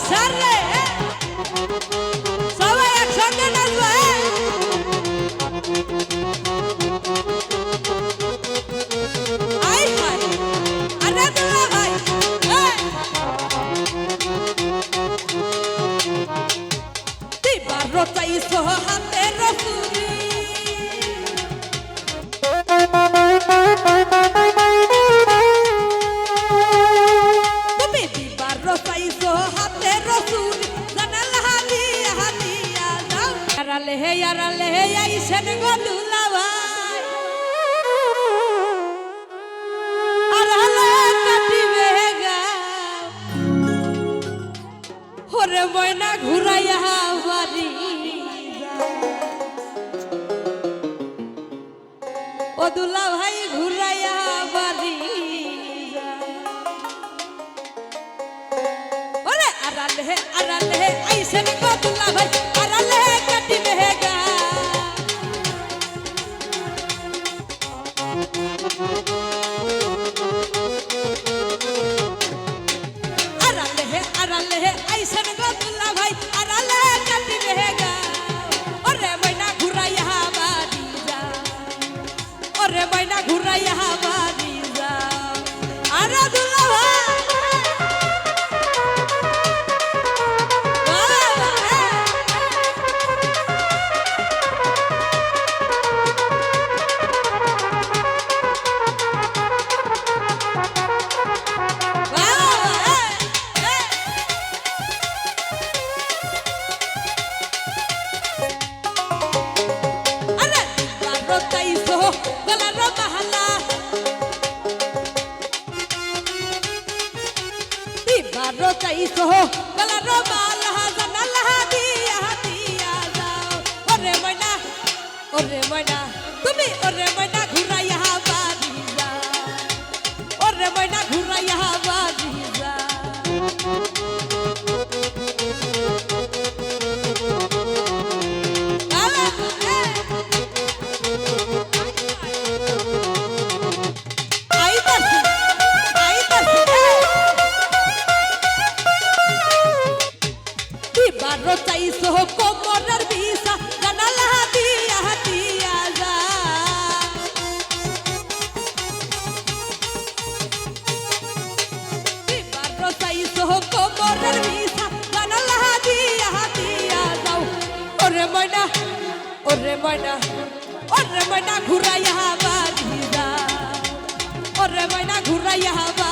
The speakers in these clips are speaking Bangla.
স্যার হে আইসেন গো দুলা ভাই আরালে কাটিবে গাও ওরে ময়না ঘুরাইয়া বাড়ি ও দুলা ভাই ঘুরাইয়া বাড়ি ওরে আরালে হে আইসেন গো দুলা ভাই ওরে ময়না ঘুরাইয়া বাড়ি দিবারো তাইছো গলারো বালা জানালা দিয়া দিয়া যাও ওরে ময়না ওরে ময়না তুমি ওরে ময়না ঘুরাইয়া বাড়ি যাও ওরে ময়না ঘুরাইয়া বাড়ি যাও ওরে ময়না ওরে ময়না ঘুরাইয়া বাড়ি যাও ওরে ময়না ঘুরাইয়া বাড়ি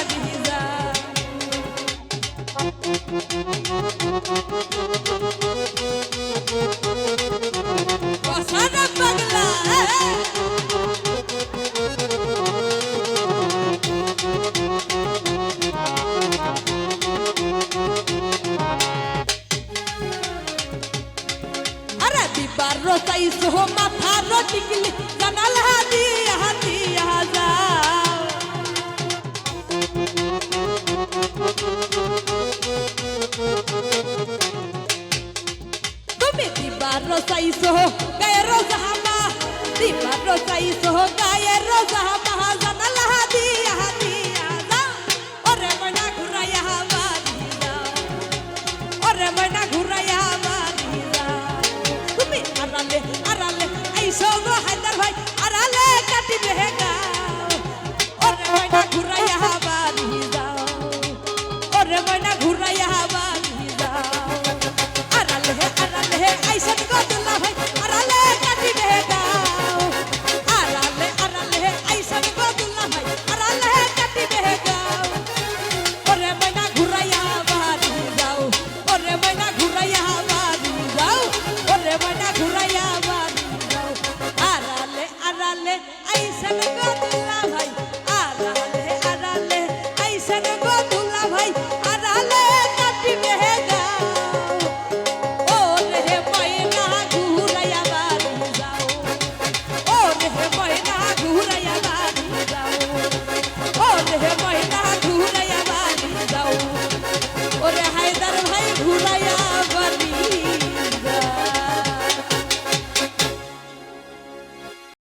আরে দিবার রসাইছো মাথার টিকলি জানালা দিয়া দিছো